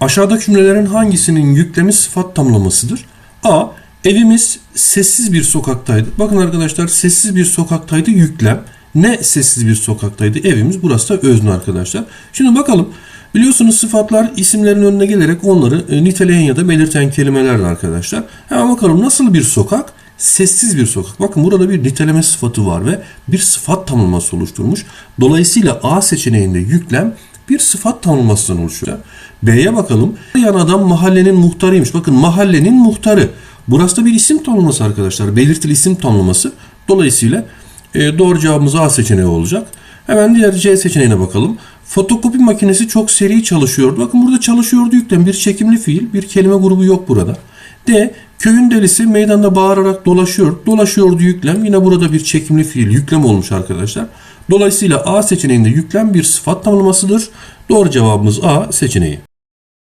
Aşağıdaki cümlelerin hangisinin yüklemi sıfat tamlamasıdır? A. Evimiz sessiz bir sokaktaydı. Bakın arkadaşlar sessiz bir sokaktaydı yüklem. Ne sessiz bir sokaktaydı? Evimiz burası da özne arkadaşlar. Şimdi bakalım. Biliyorsunuz sıfatlar isimlerin önüne gelerek onları e, niteleyen ya da belirten kelimelerdir arkadaşlar. Hemen bakalım nasıl bir sokak? Sessiz bir sokak. Bakın burada bir niteleme sıfatı var ve bir sıfat tamlaması oluşturmuş. Dolayısıyla A seçeneğinde yüklem bir sıfat tamlamasından oluşuyor. B'ye bakalım. Yan adam mahallenin muhtarıymış. Bakın mahallenin muhtarı. Burası da bir isim tanımlaması arkadaşlar. Belirtili isim tanımlaması. Dolayısıyla e, doğru cevabımız A seçeneği olacak. Hemen diğer C seçeneğine bakalım. Fotokopi makinesi çok seri çalışıyordu. Bakın burada çalışıyordu yüklem. Bir çekimli fiil, bir kelime grubu yok burada. D. Köyün delisi meydanda bağırarak dolaşıyor. Dolaşıyordu yüklem. Yine burada bir çekimli fiil yüklem olmuş arkadaşlar. Dolayısıyla A seçeneğinde yüklem bir sıfat tamlamasıdır. Doğru cevabımız A seçeneği.